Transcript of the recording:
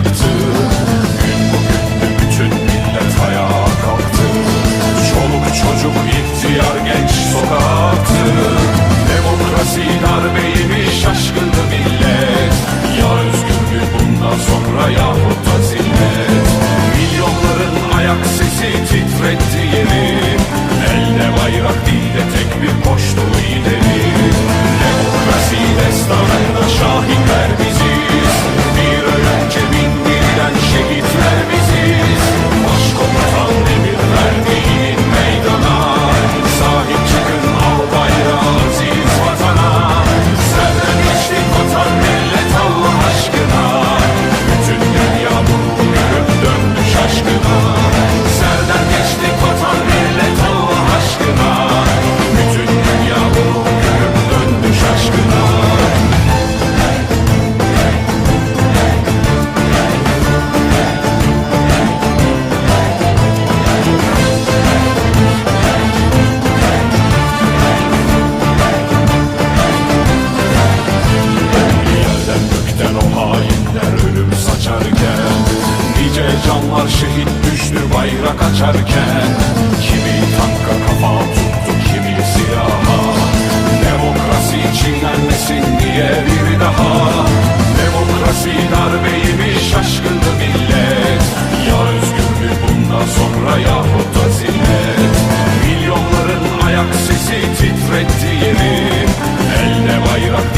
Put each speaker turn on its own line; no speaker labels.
up to kaçarken Kimi tanka kafa tuttu kimi silaha Demokrasi çiğnenmesin diye bir daha. Demokrasi darbeymiş şaşkındı millet. Ya özgürlük bundan sonra yahut da zillet. Milyonların ayak sesi titretti yeri. Elde bayrak